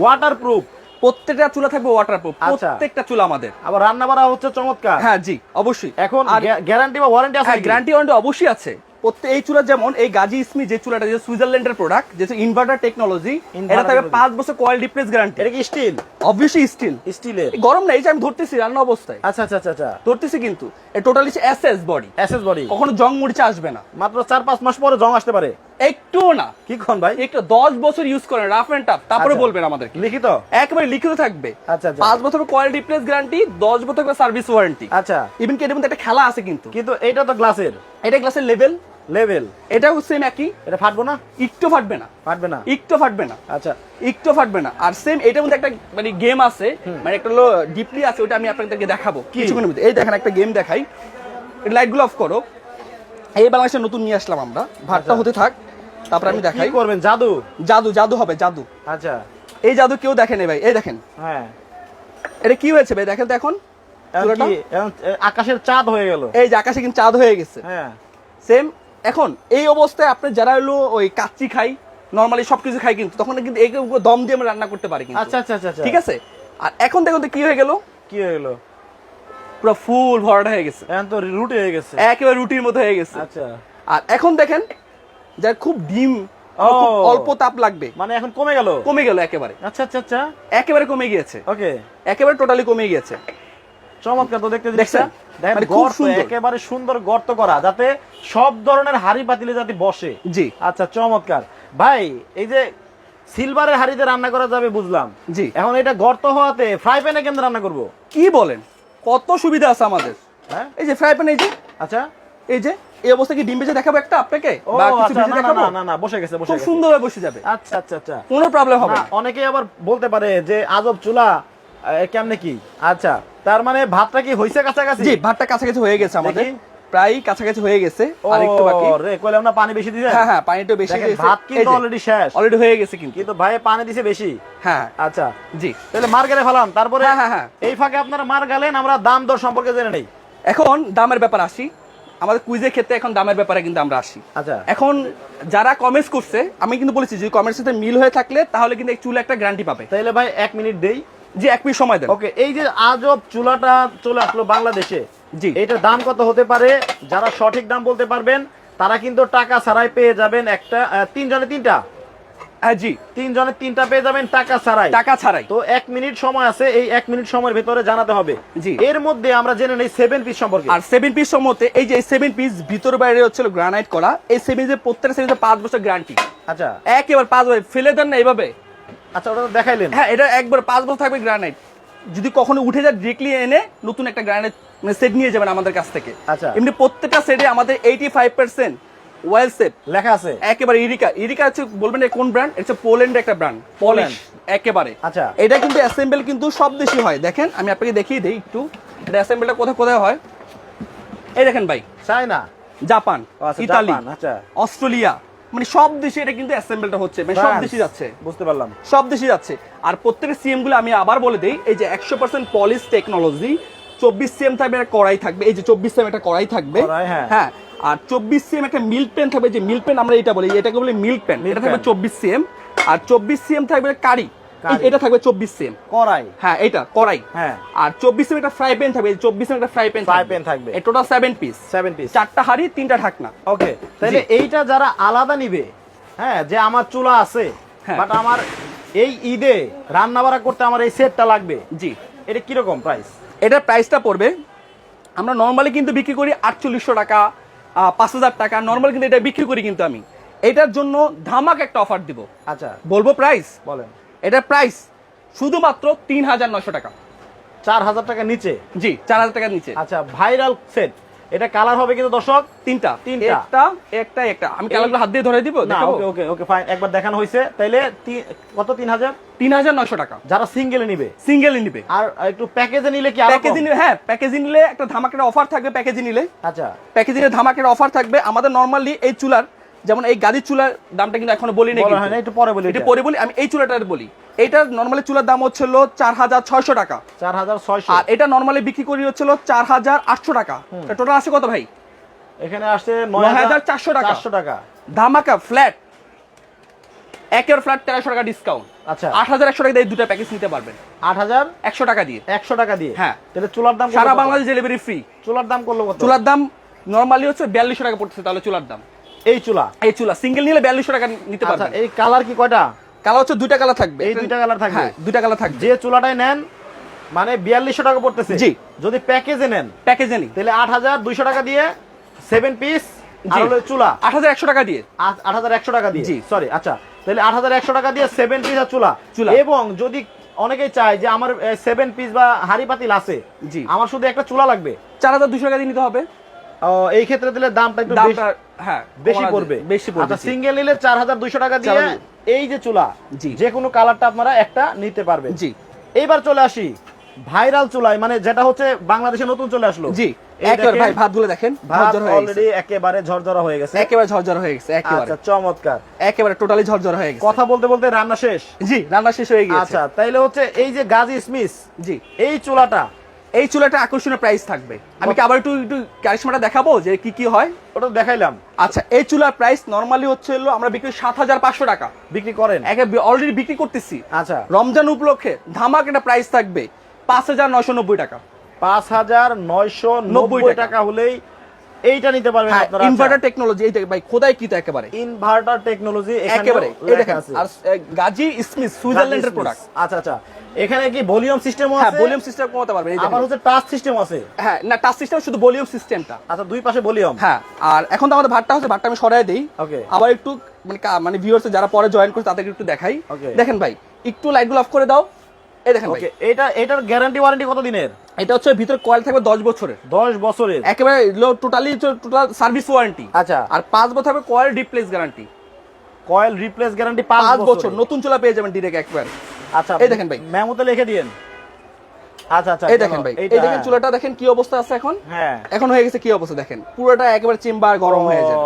ওয়াটার প্রুফ প্রত্যেকটা চুলা থাকবে ওয়াটারপ্রুফ আচ্ছা। প্রত্যেকটা চুলা আমাদের। আবার রান্না বাড়া হচ্ছে চমৎকার। হ্যাঁ জি অবশ্যই। এখন গ্যারান্টি বা ওয়ারেন্টি আছে গ্যারান্টি ওয়ারেন্টি অবশ্যই আছে। প্রত্যেক এই চুলা যেমন এই গাজি ইসমি যে চুলাটা যে সুইজারল্যান্ডের প্রোডাক্ট যে ইনভার্টার টেকনোলজি এটা থাকবে পাঁচ বছর কয়েল ডিপ্রেস গ্যারান্টি এটা কি স্টিল অবভিয়াসলি স্টিল স্টিলের গরম না এই যে আমি ধরতেছি রান্না অবস্থায়। আচ্ছা আচ্ছা আচ্ছা আচ্ছা। ধরতেছি কিন্তু। এ totally SS body SS body কখনো জং মরিচা আসবে না। মাত্র চার পাঁচ মাস পরে জং আসতে পারে। একটুও না। কি কোন ভাই? একটু দশ বছর ইউজ করেন রাফ এন্ড টাফ তারপরে আচ্ছা। বলবেন আমাদের লিখিত? একেবারে লিখিত থাকবে। আচ্ছা আচ্ছা। পাঁচ বছর কয়েল রিপ্লেস গ্যারান্টি দশ বছর সার্ভিস ওয়ারেন্টি আচ্ছা। ইভেন কি এর মধ্যে একটা খেলা আছে কিন্তু। কিন্তু এটা তো গ্লাসের এটা গ্লাসের লেভেল লেভেল এটাও সেম একই। এটা ফাটবো না? একটু ফাটবে না। ফাটবে না। একটু ফাটবে না। আচ্ছা। একটু ফাটবে না। আর সেম এটার মধ্যে একটা মানে গেম আছে। মানে একটা হলো ডিপলি আছে ওটা আমি আপনাদেরকে দেখাবো কিছুক্ষণের মধ্যে। এই দেখেন একটা গেম দেখাই। লাইটগুলো অফ করো। এই বাংলাদেশে নতুন নিয়ে আসলাম আমরা। ভাতটা আচ্ছা। হতে থাক তারপর আমি দেখাই। করবেন? জাদু? জাদু জাদু হবে জাদু। আচ্ছা। এই জাদু কেউ দেখেনি ভাই এই দেখেন। হ্যাঁ। এটা কি হয়েছে ভাই? দেখেন তো এখন। আকাশের চাঁদ হয়ে গেল। এই যে আকাশে কিন্তু চাঁদ হয়ে গেছে। হ্যাঁ। সেম এখন এই অবস্থায় আপনি যারা হলো ওই কাচ্চি খাই নর্মালি সবকিছু খাই কিন্তু তখন কিন্তু দম দিয়ে আমরা রান্না করতে পারি কিন্তু। আচ্ছা আচ্ছা আচ্ছা আচ্ছা। ঠিক আছে? আর এখন দেখুন তো কি হয়ে গেল? কি হয়ে গেল? পুরো ফুল ভরাটা হয়ে গেছে। এখন তো রুটি হয়ে গেছে। একেবারে রুটির মতো হয়ে গেছে। আচ্ছা। আর এখন দেখেন যার খুব ডিম অল্প তাপ লাগবে। মানে এখন কমে গেল? কমে গেল একেবারে। আচ্ছা আচ্ছা আচ্ছা। একেবারে কমে গিয়েছে। ওকে। একেবারে টোটালি কমে গিয়েছে। চমৎকার তো দেখতে দেখছেন? দেখছেন মানে খুব গর্ত। একেবারে সুন্দর গর্ত করা যাতে সব ধরনের হাড়ি পাতিলে যাতে বসে। জি। আচ্ছা চমৎকার। ভাই এই যে সিলভারের হাড়িতে রান্না করা যাবে বুঝলাম। জি। এখন এটা গর্ত হওয়াতে ফ্রাই প্যানে কেন রান্না করব? কি বলেন? কত সুবিধা আছে আমাদের। হ্যাঁ? এই যে ফ্রাই প্যান এই যে। আচ্ছা। এই যে এই অবস্থা কি ডিম বেজে দেখাবো একটা আপনাকে? বা কিছু আচ্ছা, ভেজে না, না, দেখাবো? না না বসে গেছে বসে খুব সুন্দরভাবে বসে যাবে। আচ্ছা আচ্ছা আচ্ছা। কোনো প্রবলেম হবে না, অনেকে অনেকেই আবার বলতে পারে যে আজব চুলা কেমনে কি? আচ্ছা তার মানে ভাতটা কি হইছে কাছাকাছি? জি ভাতটা কাছাকাছি হয়ে গেছে আমাদের। প্রায় কাছাকাছি হয়ে গেছে। ও আর একটু বাকি। রে কইলাম না পানি বেশি দিছেন হ্যাঁ হ্যাঁ পানিটা বেশি দেখেন, দিয়েছে। ভাত কিন্তু অলরেডি শেষ। অলরেডি হয়ে গেছে কিন্তু। কিন্তু ভাই পানি দিছে বেশি। হ্যাঁ। আচ্ছা। জি। তাহলে মার গেলে ফেলাম। তারপরে হ্যাঁ, হ্যাঁ, হ্যাঁ। এই ফাঁকে আপনারা মার গেলেন আমরা দাম দর সম্পর্কে জেনে নেই। এখন দামের ব্যাপার আসি। আমাদের কুইজের ক্ষেত্রে এখন দামের ব্যাপারে কিন্তু আমরা আসি। আচ্ছা। এখন যারা কমেন্টস করছে আমি কিন্তু বলেছি যদি কমেন্টস সাথে মিল হয়ে থাকলে তাহলে কিন্তু এই চুলে একটা গ্যারান্টি পাবে। তাহলে ভাই এক মিনিট দেই। যে এক মিনিট সময় দেন। ওকে এই যে আজব চুলাটা চলে আসলো বাংলাদেশে। জি। এটার দাম কত হতে পারে? যারা সঠিক দাম বলতে পারবেন তারা কিন্তু টাকা ছাড়াই পেয়ে যাবেন একটা তিনজনে তিনটা? হ্যাঁ জি। তিনজনে তিনটা পেয়ে যাবেন টাকা ছাড়াই। টাকা ছাড়াই। তো এক মিনিট সময় আছে এই এক মিনিট সময়ের ভেতরে জানাতে হবে। জি। এর মধ্যে আমরা জেনে নেই সেভেন পিস সম্পর্কে। আর সেভেন পিস সম্মতে এই যে সেভেন পিস ভিতর বাইরে হচ্ছিল গ্রানাইট করা এই সেভেন যে প্রত্যেকটা সেভেন পাঁচ বছর গ্যারান্টি আচ্ছা। একেবারে পাঁচ বছর। ফেলে দেন না এইভাবে। আচ্ছা ওটা দেখাইলেন। হ্যাঁ এটা একবার পাঁচ বছর থাকবে গ্রানাইট যদি কখনো উঠে যায় ডিরেক্টলি এনে নতুন একটা গ্রানাইট সেট নিয়ে যাবেন আমাদের কাছ থেকে। আচ্ছা। এমনি প্রত্যেকটা সেটে আমাদের eighty five percent well safe লেখা আছে? একেবারে ইরিকা। ইরিকা হচ্ছে বলবেন কোন ব্র্যান্ড এটা হচ্ছে পোল্যান্ডের একটা ব্র্যান্ড পোল্যান্ড একেবারে। আচ্ছা। এটা কিন্তু অ্যাসেম্বল কিন্তু সব দেশই হয়। দেখেন আমি আপনাকে দেখিয়ে দিই একটু। এটা অ্যাসেম্বলটা কোথায় কোথায় হয়? এই দেখেন ভাই। চাই না জাপান আচ্ছা, ইতালি আচ্ছা। অস্ট্রেলিয়া। মানে সব দেশে এটা কিন্তু অ্যাসেম্বলটা হচ্ছে। মানে সব দেশে যাচ্ছে। বুঝতে পারলাম। সব দেশে যাচ্ছে। আর প্রত্যেকের সিএমগুলো আমি আবার বলে দিই এই যে একশো পার্সেন্ট পলিশ টেকনোলজি চব্বিশ সিএম থাকবে একটা কড়াই থাকবে। এই যে চব্বিশ সিএম একটা কড়াই থাকবে। হ্যাঁ। হ্যাঁ আর চব্বিশ সিএম একটা মিল্ক পেন থাকবে যে মিল্ক পেন আমরা এটা বলি এটাকে বলি মিল্ক পেন। এটা থাকবে চব্বিশ সিএম। আর চব্বিশ সিএম থাকবে কারি। এটা থাকবে চব্বিশ করাই হ্যাঁ এটা কড়াই। হ্যাঁ। আর চব্বিশ একটা ফ্রাই প্যান থাকবে চব্বিশ একটা ফ্রাই প্যান Fry pan থাকবে। Total seven piece seven piece চারটা হাড়ি তিনটা ঢাকনা। ওকে তাহলে এইটা যারা আলাদা নিবে হ্যাঁ যে আমার চুলা আছে হ্যাঁ। বাট আমার এই ঈদে রান্না বাড়া করতে আমার এই সেটটা লাগবে জি। এটা কীরকম প্রাইস এটার প্রাইসটা পড়বে। আমরা নর্মালি কিন্তু বিক্রি করি আটচল্লিশশো টাকা পাঁচ হাজার টাকা। নর্মাল কিন্তু এটা বিক্রি করি কিন্তু আমি। এটার জন্য ধামাক একটা অফার দিব। আচ্ছা। বলব প্রাইস বলেন। এটার প্রাইস শুধুমাত্র তিন হাজার নশো টাকা। চার হাজার টাকা নিচে? জি চার হাজার টাকার নিচে। আচ্ছা ভাইরাল সেট এটা কালার হবে কিন্তু দর্শক তিনটা তিনটা। একটা একটা একটা। আমি কালারগুলো হাত দিয়ে ধরে দিব দেখো ওকে ওকে ওকে ফাইন একবার দেখানো হয়েছে। তাইলে কত? তিন হাজার? তিন হাজার নশো টাকা। যারা সিঙ্গেল নিবে। সিঙ্গেল নিবে। আর একটু প্যাকেজে নিলে কি আর প্যাকেজে নিলে হ্যাঁ প্যাকেজে নিলে একটা ধামাকের অফার থাকবে প্যাকেজে নিলে। আচ্ছা। প্যাকেজে ধামাকের অফার থাকবে। আমাদের নর্মালি এই চুলার যেমন এই গাদির চুলার দামটা কিন্তু এখনও বলি না একটু পরে বলি এটা পরে বলি আমি এই চুলাটার বলি। এইটার নর্মালি চুলার দাম হচ্ছিল চার হাজার ছয়শো টাকা। চার হাজার ছয়শো। আর এটা নর্মালি বিক্রি করি হচ্ছিল চার হাজার আটশো টাকা। টোটাল আসে কত ভাই? এখানে আসছে নয় হাজার চারশো টাকা। চারশো টাকা। ধামাকা ফ্ল্যাট একের ফ্ল্যাট তেরোশো টাকা ডিসকাউন্ট আচ্ছা। আট হাজার একশো টাকা দিয়ে দুটা প্যাকেজ নিতে পারবেন। আট হাজার একশো টাকা দিয়ে। একশো টাকা দিয়ে? হ্যাঁ। তাহলে চুলার দাম সারা বাংলাদেশ ডেলিভারি ফ্রি চুলার দাম করল চুলার দাম নর্মালি হচ্ছে বিয়াল্লিশশো টাকা পড়তেছে তাহলে চুলার দাম। এই চুলা। এই চুলা। সিঙ্গেল নিলে বিয়াল্লিশশো টাকা নিতে আচ্ছা পারবেন। এই কালার কি কয়টা? কালার হচ্ছে দুইটা কালার থাকবে। এই দুইটা colour থাকবে? হ্যাঁ দুইটা কালার থাকবে। যে চুলাটাই নেন মানে বিয়াল্লিশশো টাকা পড়তেছে। জি। যদি প্যাকেজে নেন প্যাকেজে নি তাহলে আট হাজার দুইশো টাকা দিয়ে সেভেন পিস চুলা। আট হাজার একশো টাকা দিয়ে। আট হাজার একশো টাকা দিয়ে। জি। সরি আচ্ছা। তাহলে আট হাজার একশো টাকা দিয়ে সেভেন পিস আর চুলা। চুলা। এবং যদি অনেকেই চায় যে আমার সেভেন পিস বা হাড়ি পাতিল আছে জি। আমার শুধু একটা চুলা লাগবে। চার হাজার দুশো টাকা দিয়ে নিতে হবে। এই ক্ষেত্রে দিলে দামটা একটু দামটা হ্যাঁ বেশি পড়বে। বেশি পড়বে আচ্ছা সিঙ্গেল নিলে চার হাজার দুইশো টাকা দিয়ে এই যে চুলা জি। যে কোনো কালারটা আপনারা একটা নিতে পারবেন। জি। এইবার চলে আসি ভাইরাল চুলাই মানে যেটা হচ্ছে বাংলাদেশে নতুন চলে আসলো। জি একবার ভাই ভাতগুলো দেখেন গেছে। অলরেডি একেবারে ঝরঝরা হয়ে গেছে। একেবারে ঝরঝর হয়ে গেছে একেবারে। আচ্ছা চমৎকার। একেবারে টোটালি ঝরঝর হয়ে গেছে। কথা বলতে বলতে রান্না শেষ। জি রান্না শেষ হয়ে গিয়েছে। আচ্ছা তাইলে হচ্ছে এই যে গাজী স্মিথ জি। এই চুলাটা এই চুলাটা আকর্ষণীয় প্রাইস থাকবে। আমি কি আবার একটু একটু কারিশমাটা দেখাবো যে কি কি হয়? ওটা দেখাইলাম। আচ্ছা এই চুলার প্রাইস নর্মালি হচ্ছে হলো আমরা বিক্রি সাত হাজার পাঁচশো টাকা। বিক্রি করেন? একে অলরেডি বিক্রি করতেছি। আচ্ছা। রমজান উপলক্ষে ধামাক একটা প্রাইস থাকবে পাঁচ হাজার নয়শো নব্বই টাকা। পাঁচ হাজার নয়শো নব্বই টাকা। টাকা হলেই এইটা নিতে পারবেন হ্যাঁ আপনারা ইনভার্টার টেকনোলজি এই দেখ ভাই খোদাই কি একেবারে? ইনভার্টার টেকনোলজি একেবারে এই দেখেন আর গাজী স্মিথ সুইজারল্যান্ডের প্রোডাক্ট আচ্ছা আচ্ছা। এখানে কি ভলিউম সিস্টেম হ্যাঁ ভলিউম সিস্টেম কমাতে পারবেন এই আবার হচ্ছে টাচ সিস্টেম আছে। হ্যাঁ না টাচ সিস্টেম শুধু ভলিউম সিস্টেমটা আচ্ছা দুই পাশে ভলিউম হ্যাঁ আর এখন তো আমাদের ভাতটা হচ্ছে ভাতটা আমি সরাই দেই। Okay. আবার একটু মানে মানে ভিউয়ার্স যারা পরে জয়েন করছে তাদেরকে একটু দেখাই। দেখেন ভাই একটু লাইটগুলো অফ করে দাও। এই দেখেন ওকে এটা এটার গ্যারান্টি ওয়ারেন্টি কত দিনের? এটা হচ্ছে ভিতরে কয়েল থাকবে দশ বছরের। দশ বছরের। একেবারে টোটালি টোটাল সার্ভিস ওয়ারেন্টি আচ্ছা। আর পাঁচ বছর হবে coil replace guarantee coil replace guarantee পাঁচ পাঁচ বছর বছর নতুন চুলা পেয়ে যাবেন ডিরেক্ট একবার। আচ্ছা এই দেখেন ভাই। মেমোতে লিখে দিয়েন। আচ্ছা আচ্ছা এই দেখেন ভাই এই দেখেন হ্যাঁ। চুলাটা দেখেন কি অবস্থা আছে এখন? হ্যাঁ। এখন হয়ে গেছে কি অবস্থা দেখেন? পুরোটা একেবারে চেম্বার গরম হয়ে যাবে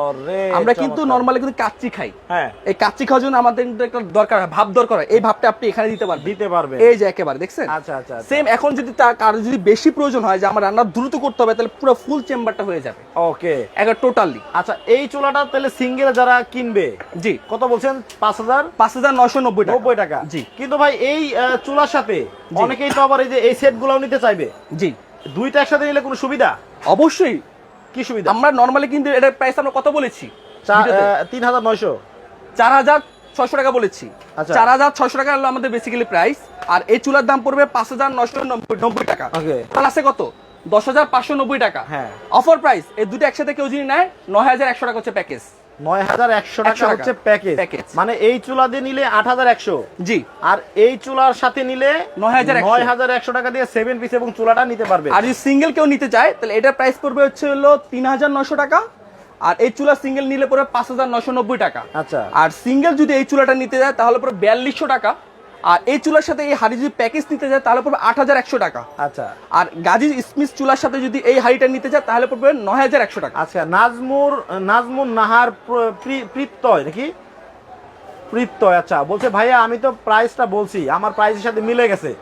আমরা কিন্তু নরমালি কিন্তু কাচ্চি খাই। হ্যাঁ। এই কাচ্চি খাওয়ার জন্য আমাদের কিন্তু একটা দরকার ভাব দরকার এই ভাবটা আপনি এখানে দিতে পারবেন। দিতে এই যে একেবারে দেখছেন? আচ্ছা আচ্ছা। সেম এখন যদি তার কারও যদি বেশি প্রয়োজন হয় যে আমার রান্না দ্রুত করতে হবে তাহলে পুরো ফুল চেম্বারটা হয়ে যাবে। ওকে। একবার টোটালি আচ্ছা এই চুলাটা তাহলে সিঙ্গেল যারা কিনবে জি। কত বলছেন? পাঁচ হাজার? পাঁচ হাজার নয়শো নব্বই টাকা। নব্বই টাকা। জি। কিন্তু ভাই এই চুলার সাথে অনেকেই তো আবার এই যে এই সেট গুলাও নিতে চাইবে? জি। দুইটা একসাথে নিলে কোনো সুবিধা? অবশ্যই। কি সুবিধা? আমরা নর্মালি কিন্তু এটার প্রাইস আমরা কত বলেছি। তিন হাজার নয়শো। চার হাজার ছয়শো টাকা বলেছি। আচ্ছা। চার হাজার ছয়শো টাকা হলো আমাদের বেসিক্যালি প্রাইস আর এই চুলার দাম পড়বে পাঁচ হাজার নয়শো নব্বই টাকা। আছে কত? দশ হাজার পাঁচশো নব্বই টাকা। হ্যাঁ। অফার প্রাইস এই দুটো একসাথে কেউ যদি নেয় নয় হাজার একশো টাকা হচ্ছে প্যাকেজ নয় হাজার একশো টাকা হচ্ছে প্যাকেজ মানে এই চুলা দিয়ে নিলে আট হাজার একশো। জি। আর এই চুলার সাথে নিলে 9,100 নয় হাজার একশো টাকা দিয়ে সেভেন পিস এবং চুলাটা নিতে পারবে। আর যদি সিঙ্গেল কেউ নিতে চায় তাহলে এটার প্রাইস পড়বে হচ্ছে হলো তিন হাজার নশো টাকা। আর এই চুলা সিঙ্গেল নিলে পরে পাঁচ হাজার নশো নব্বই টাকা। আচ্ছা। আর সিঙ্গেল যদি এই চুলাটা নিতে যায় তাহলে পরে বিয়াল্লিশশো টাকা। আর এই চুলার সাথে এই হাড়ি যদি প্যাকেজ নিতে যায় তাহলে পড়বে আট হাজার একশো টাকা। আচ্ছা। আর গাজী স্মিথ চুলার সাথে যদি এই হাড়িটা নিতে যায় তাহলে পড়বে নয় হাজার একশো টাকা। আচ্ছা নাজমুর নাজমুর নাহার প্র- প্রীত্যয় নাকি? প্রীত্যয় আচ্ছা। বলছে ভাইয়া আমি তো প্রাইসটা বলছি। আমার প্রাইসের সাথে মিলে গেছে।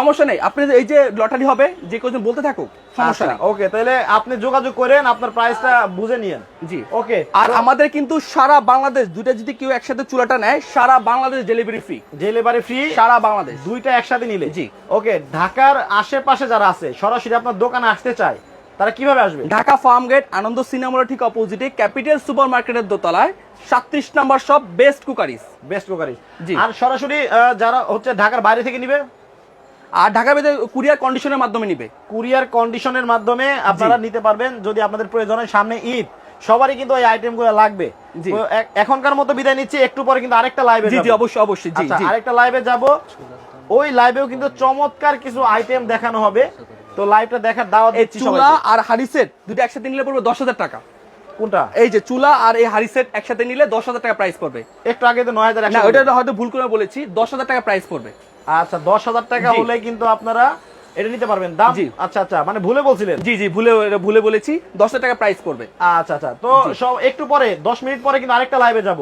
সমস্যা নেই। আপনি এই যে লটারি হবে যে কজন বলতে থাকুক সমস্যা নেই। ওকে আচ্ছা, তাহলে আপনি যোগাযোগ করেন আপনার প্রাইসটা বুঝে নিয়েন। জি। ওকে আর আমাদের কিন্তু সারা বাংলাদেশ দুইটা যদি কেউ একসাথে চুলাটা নেয় সারা Bangladesh delivery free delivery free সারা বাংলাদেশ। দুইটা একসাথে নিলে। জি। ওকে ঢাকার আশেপাশে যারা আছে সরাসরি আপনার দোকানে আসতে চায় তারা কীভাবে আসবে? ঢাকা ফার্ম গেট আনন্দ সিনেমার ঠিক অপোজিটে ক্যাপিটাল সুপার মার্কেটের দোতলায় সাতত্রিশ নাম্বার সব বেস্ট কুকারিস বেস্ট কুকারি জি। আর সরাসরি যারা হচ্ছে ঢাকার বাইরে থেকে নিবে আর ঢাকা বেদে কুরিয়ার কন্ডিশনের মাধ্যমে নিবে। কুরিয়ার কন্ডিশনের মাধ্যমে আপনারা নিতে পারবেন যদি আপনাদের প্রয়োজন হয় সামনে ঈদ সবারই কিন্তু এই আইটেমগুলো লাগবে। এখনকার মতো বিদায় নিচ্ছি একটু পরে কিন্তু আরেকটা লাইভে জি জি অবশ্যই অবশ্যই জি আচ্ছা আরেকটা লাইভে যাব। ওই লাইভেও কিন্তু চমৎকার কিছু আইটেম দেখানো হবে। তো লাইভটা দেখার দাওয়াত দিচ্ছি চুলা আর হাড়ি সেট দুটো একসাথে নিলে পড়বে দশ হাজার টাকা। কোনটা? এই যে চুলা আর এই হাড়ি সেট একসাথে নিলে দশ হাজার টাকা প্রাইস পড়বে। একটু আগে তো নয় হাজার না ওটা হয়তো ভুল করে বলেছি দশ হাজার টাকা প্রাইস পড়বে। আচ্ছা দশ হাজার টাকা। হলে কিন্তু আপনারা এটা নিতে পারবেন। দাম। আচ্ছা আচ্ছা মানে ভুলে বলছিলেন? জি জি ভুলে ভুলে বলেছি। দশ হাজার টাকা প্রাইস করবে আচ্ছা আচ্ছা তো সব একটু পরে দশ মিনিট পরে কিন্তু আরেকটা লাইভে যাব।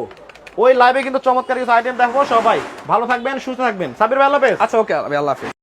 ওই লাইভে কিন্তু চমৎকার কিছু আইটেম দেখব সবাই। ভালো থাকবেন সুস্থ থাকবেন। সাবির ভাই আল্লাহ। আচ্ছা ওকে আল্লাহ হাফিজ।